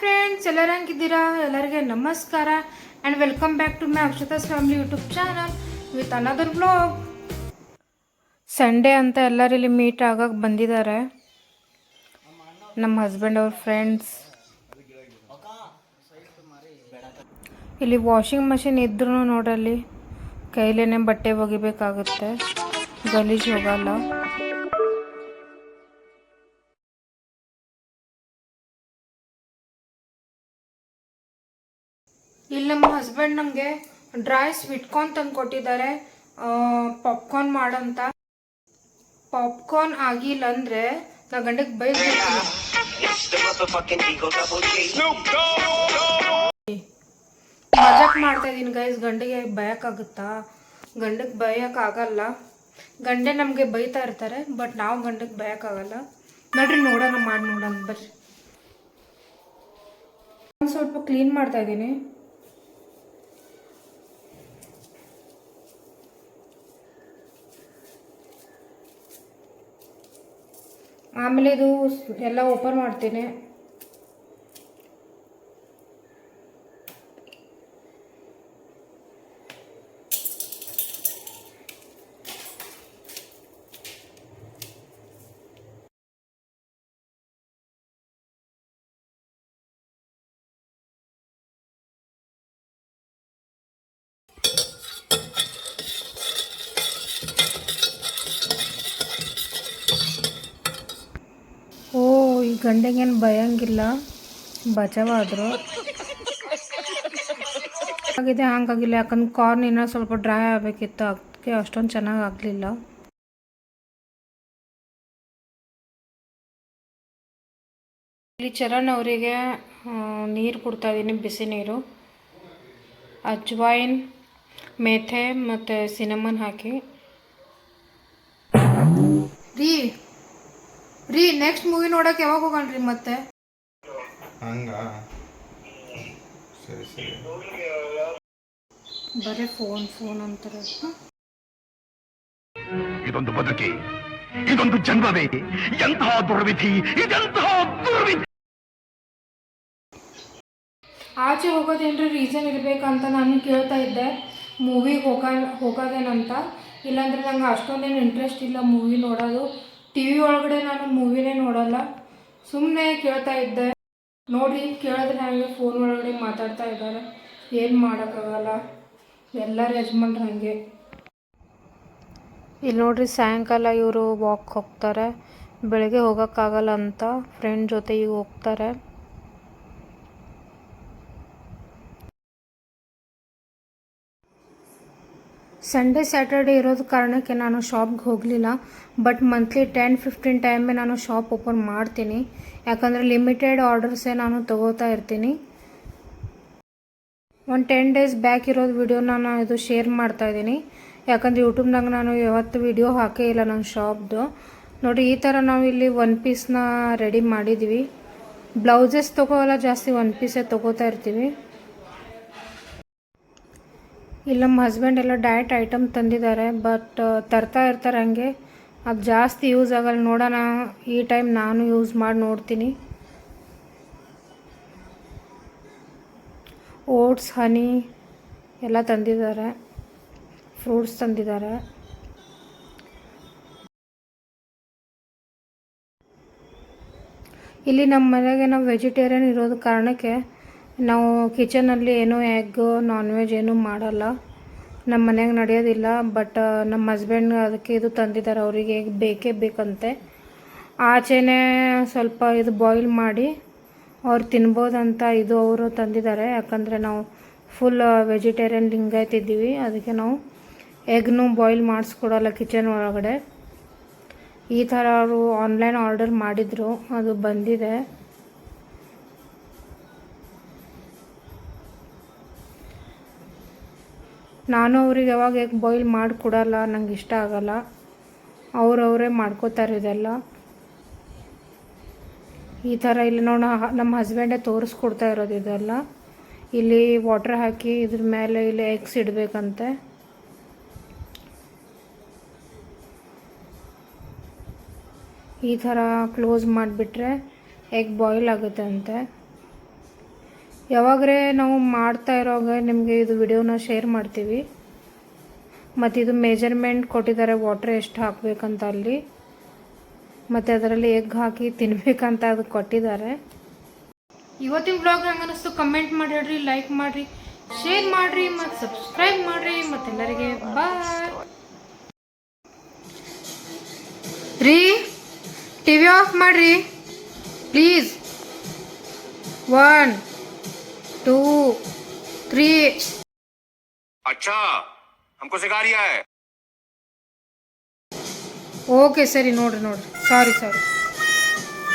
Friends ಎಲ್ಲರೂ ಹೆಂಗಿದ್ದೀರಾ? ಎಲ್ಲರಿಗೆ ನಮಸ್ಕಾರ. And welcome back to my Akshata's family YouTube channel with another blog Sunday ಅಂತ ಎಲ್ಲರೂ ಇಲ್ಲಿ ಮೀಟ್ ಆಗಕ್ಕೆ ಬಂದಿದ್ದಾರೆ. ನಮ್ಮ ಹಸ್ಬೆಂಡ್ ಅವ್ರ ಫ್ರೆಂಡ್ಸ್ ಇಲ್ಲಿ ವಾಷಿಂಗ್ ಮಷಿನ್ ಇದ್ರೂ ನೋಡಲ್ಲಿ ಕೈಲೇ ಬಟ್ಟೆ ಒಗಿಬೇಕಾಗುತ್ತೆ. ಗಲೀಜು ಹೋಗಲ್ಲ. ಇಲ್ಲಿ ನಮ್ಮ ಹಸ್ಬೆಂಡ್ ನಮಗೆ ಡ್ರೈ ಸ್ವೀಟ್ ಕಾರ್ನ್ ತಂದು ಕೊಟ್ಟಿದ್ದಾರೆ. ಪಾಪ್ಕಾರ್ನ್ ಮಾಡಂತ. ಪಾಪ್ಕಾರ್ನ್ ಆಗಿಲ್ಲ ಅಂದ್ರೆ ನಾ ಗಂಡಕ್ಕೆ ಬೈದ್ಬಿಡ್ತೀನಿ ಮಜಾಕ್ ಮಾಡ್ತಾ ಇದೀನಿ ಗೈಸ್ ಗಂಡಿಗೆ ಬಯಕಾಗುತ್ತಾ ಗಂಡಕ್ಕೆ ಬಯಕಾಗಲ್ಲ ಗಂಡೆ ನಮಗೆ ಬೈತಾ ಇರ್ತಾರೆ ಬಟ್ ನಾವು ಗಂಡಕ್ಕೆ ಬಯಕಾಗಲ್ಲ ನೋಡ್ರಿ ನೋಡೋಣ, ಮಾಡಿ ನೋಡೋಣ, ಬರ್ರಿ. ಸ್ವಲ್ಪ ಕ್ಲೀನ್ ಮಾಡ್ತಾ ಇದ್ದೀನಿ ಆಮೇಲೆ ಇದು ಎಲ್ಲ ಓಪನ್ ಮಾಡ್ತೀನಿ ಓ ಈ ಗಂಡೆಗೇನು ಭಯಂಗಿಲ್ಲ ಬಚಾವಾದ್ರು. ಆಗಿದೆ ಹಂಗಾಗಿಲ್ಲ, ಯಾಕಂದ್ರೆ ಕಾರ್ನ್ ಇನ್ನೂ ಸ್ವಲ್ಪ ಡ್ರೈ ಆಗಬೇಕಿತ್ತು, ಅದಕ್ಕೆ ಅಷ್ಟೊಂದು ಚೆನ್ನಾಗಿ ಆಗಲಿಲ್ಲ. ಇಲ್ಲಿ ಚರಣ್ ಅವರಿಗೆ ನೀರು ಕೊಡ್ತಾ ಇದ್ದೀನಿ ಬಿಸಿ ನೀರು. ಅಜ್ವಾಯಿನ್, ಮೆಥೆ ಮತ್ತು ಸಿನಮನ್ ಹಾಕಿ. ರೀ ರೀ ನೆಕ್ಸ್ಟ್ ಮೂವಿ ನೋಡಕ್ಕೆ ಯಾವಾಗ ಹೋಗೋಣ್ರಿ ಮತ್ತೆ? ಹಂಗ? ಸರಿ ಸರಿ. ಬರೀ ಫೋನ್ ಫೋನ್ ಅಂತಾರೆ? ಇದೊಂದು ಬದುಕಿ ಇದೊಂದು ಜನ್ಮವೇ ಎಂತಹ ದುರ್ವಿಧಿ ಇದೆಂತಹ ದುರ್ವಿಧಿ! ಆಚೆ ಹೋಗೋದೇನ್ರಿ ರೀಸನ್ ಇರಬೇಕಂತ ನಾನು ಕೇಳ್ತಾ ಇದ್ದೆ. ಮೂವಿಗೆ ಹೋಗ ಹೋಗೋದೇನಂತ ಇಲ್ಲಾಂದ್ರೆ ನಂಗೆ ಅಷ್ಟೊಂದೇನು ಇಂಟ್ರೆಸ್ಟ್ ಇಲ್ಲ ಮೂವಿ ನೋಡೋದು. ಟಿ ವಿ ಒಳಗಡೆ ನಾನು ಮೂವಿನೇ ನೋಡಲ್ಲ. ಸುಮ್ಮನೆ ಕೇಳ್ತಾ ಇದ್ದೆ. ನೋಡಿ ಕೇಳಿದ್ರೆ ಹಾಗೆ ಫೋನ್ ಒಳಗಡೆ ಮಾತಾಡ್ತಾ ಇದ್ದಾರೆ. ಏನು ಮಾಡೋಕ್ಕಾಗಲ್ಲ. ಎಲ್ಲರ ಯಜಮಾನ್ರು ಹಾಗೆ. ಇಲ್ಲಿ ನೋಡ್ರಿ, ಸಾಯಂಕಾಲ ಇವರು ವಾಕ್ ಹೋಗ್ತಾರೆ. ಬೆಳಗ್ಗೆ ಹೋಗೋಕ್ಕಾಗಲ್ಲ ಅಂತ ಫ್ರೆಂಡ್ ಜೊತೆ ಈಗ ಹೋಗ್ತಾರೆ. ಸಂಡೇ ಸ್ಯಾಟರ್ಡೆ ಇರೋದ ಕಾರಣಕ್ಕೆ ನಾನು ಶಾಪ್ಗೆ ಹೋಗಲಿಲ್ಲ. ಬಟ್ ಮಂತ್ಲಿ ಟೆನ್ ಫಿಫ್ಟೀನ್ ಟೈಮೇ ನಾನು ಶಾಪ್ ಓಪನ್ ಮಾಡ್ತೀನಿ. ಯಾಕಂದರೆ ಲಿಮಿಟೆಡ್ ಆರ್ಡರ್ಸೇ ನಾನು ತಗೋತಾ ಇರ್ತೀನಿ. ಒಂದು ಟೆನ್ ಡೇಸ್ ಬ್ಯಾಕ್ ಇರೋದು ವಿಡಿಯೋ ನಾನು ಇದು ಶೇರ್ ಮಾಡ್ತಾ ಇದ್ದೀನಿ. ಯಾಕಂದ್ರೆ ಯೂಟ್ಯೂಬ್ನಾಗ ನಾನು ಯಾವತ್ತು ವಿಡಿಯೋ ಹಾಕೇ ಇಲ್ಲ ನನ್ನ ಶಾಪ್ದು ನೋಡಿ, ಈ ಥರ ನಾವು ಇಲ್ಲಿ ಒನ್ ಪೀಸ್ನ ರೆಡಿ ಮಾಡಿದ್ದೀವಿ ಬ್ಲೌಸಸ್ ತೊಗೋಲ್ಲ ಜಾಸ್ತಿ ಒನ್ ಪೀಸೇ ತೊಗೋತಾ ಇರ್ತೀವಿ. ಇಲ್ಲಿ, ನಮ್ಮ ಹಸ್ಬೆಂಡ್ ಎಲ್ಲ ಡಯಟ್ ಐಟಮ್ ತಂದಿದ್ದಾರೆ ಬಟ್ ತರ್ತಾ ಇರ್ತಾರೆ ಹಂಗೆ. ಅದು ಜಾಸ್ತಿ ಯೂಸ್ ಆಗಲ್ಲ. ನೋಡೋಣ, ಈ ಟೈಮ್ ನಾನು ಯೂಸ್ ಮಾಡಿ ನೋಡ್ತೀನಿ. ಓಟ್ಸ್ ಹನಿ ಎಲ್ಲ ತಂದಿದ್ದಾರೆ. ಫ್ರೂಟ್ಸ್ ತಂದಿದ್ದಾರೆ. ಇಲ್ಲಿ ನಮ್ಮ ಮನೆಗೆ ನಾವು ವೆಜಿಟೇರಿಯನ್ ಇರೋದು ಕಾರಣಕ್ಕೆ ನಾವು ಕಿಚನಲ್ಲಿ ಏನೂ ಎಗ್ ನಾನ್ ವೆಜ್ ಏನೂ ಮಾಡಲ್ಲ. ನಮ್ಮ ಮನೆಗೆ ನಡೆಯೋದಿಲ್ಲ ಬಟ್ ನಮ್ಮ ಹಸ್ಬೆಂಡ್ ಅದಕ್ಕೆ ಇದು ತಂದಿದ್ದಾರೆ ಅವರಿಗೆ ಬೇಕೇ ಬೇಕಂತೆ. ಆಚೆನೇ ಸ್ವಲ್ಪ ಇದು ಬಾಯ್ಲ್ ಮಾಡಿ, ಅವ್ರು ತಿನ್ಬೋದಂತ ಇದು ಅವರು ತಂದಿದ್ದಾರೆ. ಯಾಕಂದರೆ ನಾವು ಫುಲ್ ವೆಜಿಟೇರಿಯನ್ ಲಿಂಗಾಯ್ತಿದ್ದೀವಿ ಅದಕ್ಕೆ ನಾವು ಎಗ್ನೂ ಬಾಯ್ಲ್ ಮಾಡಿಸ್ಕೊಡಲ್ಲ ಕಿಚನ್ ಒಳಗಡೆ. ಈ ಥರ ಅವರು ಆನ್ಲೈನ್ ಆರ್ಡರ್ ಮಾಡಿದರು, ಅದು ಬಂದಿದೆ. ನಾನು ಅವ್ರಿಗೆ ಯಾವಾಗ ಎಗ್ ಬಾಯ್ಲ್ ಮಾಡಿಕೊಡಲ್ಲ, ನಂಗೆ ಇಷ್ಟ ಆಗಲ್ಲ. ಅವ್ರವರೇ ಮಾಡ್ಕೋತಾರೆ ಇದೆಲ್ಲ. ಈ ಥರ ಇಲ್ಲಿ ನೋಡ ನಮ್ಮ ಹಸ್ಬೆಂಡೇ ತೋರಿಸ್ಕೊಡ್ತಾ ಇರೋದು ಇದೆಲ್ಲ. ಇಲ್ಲಿ ವಾಟ್ರ್ ಹಾಕಿ ಇದ್ರ ಮೇಲೆ ಇಲ್ಲಿ ಎಗ್ಸ್ ಇಡಬೇಕಂತೆ. ಈ ಥರ ಕ್ಲೋಸ್ ಮಾಡಿಬಿಟ್ರೆ ಎಗ್ ಬಾಯ್ಲ್ ಆಗುತ್ತೆ ಅಂತೆ ಯಾವಾಗರೇ ನಾವು ಮಾಡ್ತಾ ಇರೋವಾಗ ನಿಮಗೆ ಇದು ವಿಡಿಯೋನ ಶೇರ್ ಮಾಡ್ತೀವಿ. ಮತ್ತು ಇದು ಮೆಜರ್ಮೆಂಟ್ ಕೊಟ್ಟಿದ್ದಾರೆ ವಾಟ್ರ್ ಎಷ್ಟು ಹಾಕಬೇಕಂತ ಅಲ್ಲಿ. ಮತ್ತು ಅದರಲ್ಲಿ ಎಗ್ ಹಾಕಿ ತಿನ್ಬೇಕಂತ ಅದು ಕೊಟ್ಟಿದ್ದಾರೆ ಇವತ್ತಿನ ಬ್ಲಾಗ್ ಹಂಗೆ ಅನ್ನಿಸ್ತು ಕಮೆಂಟ್ ಮಾಡಿ, ಹೇಳ್ರಿ ಲೈಕ್ ಮಾಡಿರಿ ಶೇರ್ ಮಾಡಿರಿ, ಮತ್ತು ಸಬ್ಸ್ಕ್ರೈಬ್ ಮಾಡಿರಿ ಮತ್ತೆಲ್ಲರಿಗೆ ಬಾಯ್ ರೀ ಟಿ ವಿ ಆಫ್ ಮಾಡಿರಿ. Please one ಟೂ ತ್ರೀ अच्छा हमको सिखा रिया है ಓಕೆ ಸರಿ ನೋಡ್ರಿ ನೋಡ್ರಿ ಸಾರಿ ಸಾರಿ